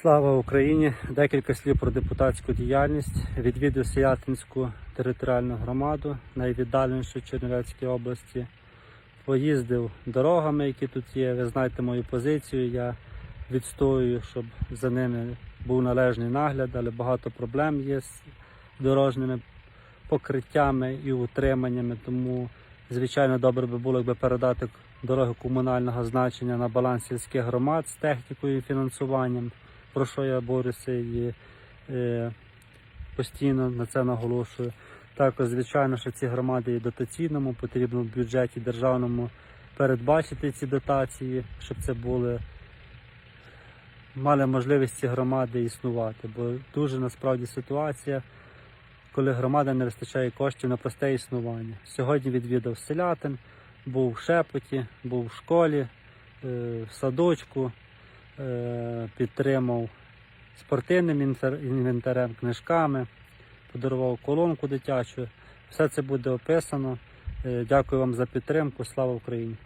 Слава Україні! Декілька слів про депутатську діяльність. Відвідав Сіятинську територіальну громаду, найвіддаленішу Чернівецькій області. Поїздив дорогами, які тут є. Ви знаєте мою позицію. Я відстоюю, щоб за ними був належний нагляд, але багато проблем є з дорожніми покриттями і утриманнями. Тому, звичайно, добре би було, якби передати дороги комунального значення на баланс сільських громад з технікою і фінансуванням про що я борюся і е, постійно на це наголошую. Також, звичайно, що ці громади є дотаційному, потрібно в бюджеті державному передбачити ці дотації, щоб це були мали можливість ці громади існувати. Бо дуже насправді ситуація, коли громада не вистачає коштів на просте існування. Сьогодні відвідав селятин, був в Шепоті, був в школі, е, в садочку підтримав спортивним інвентарем, книжками, подарував колонку дитячу. Все це буде описано. Е, Дякую вам за підтримку. Слава Україні!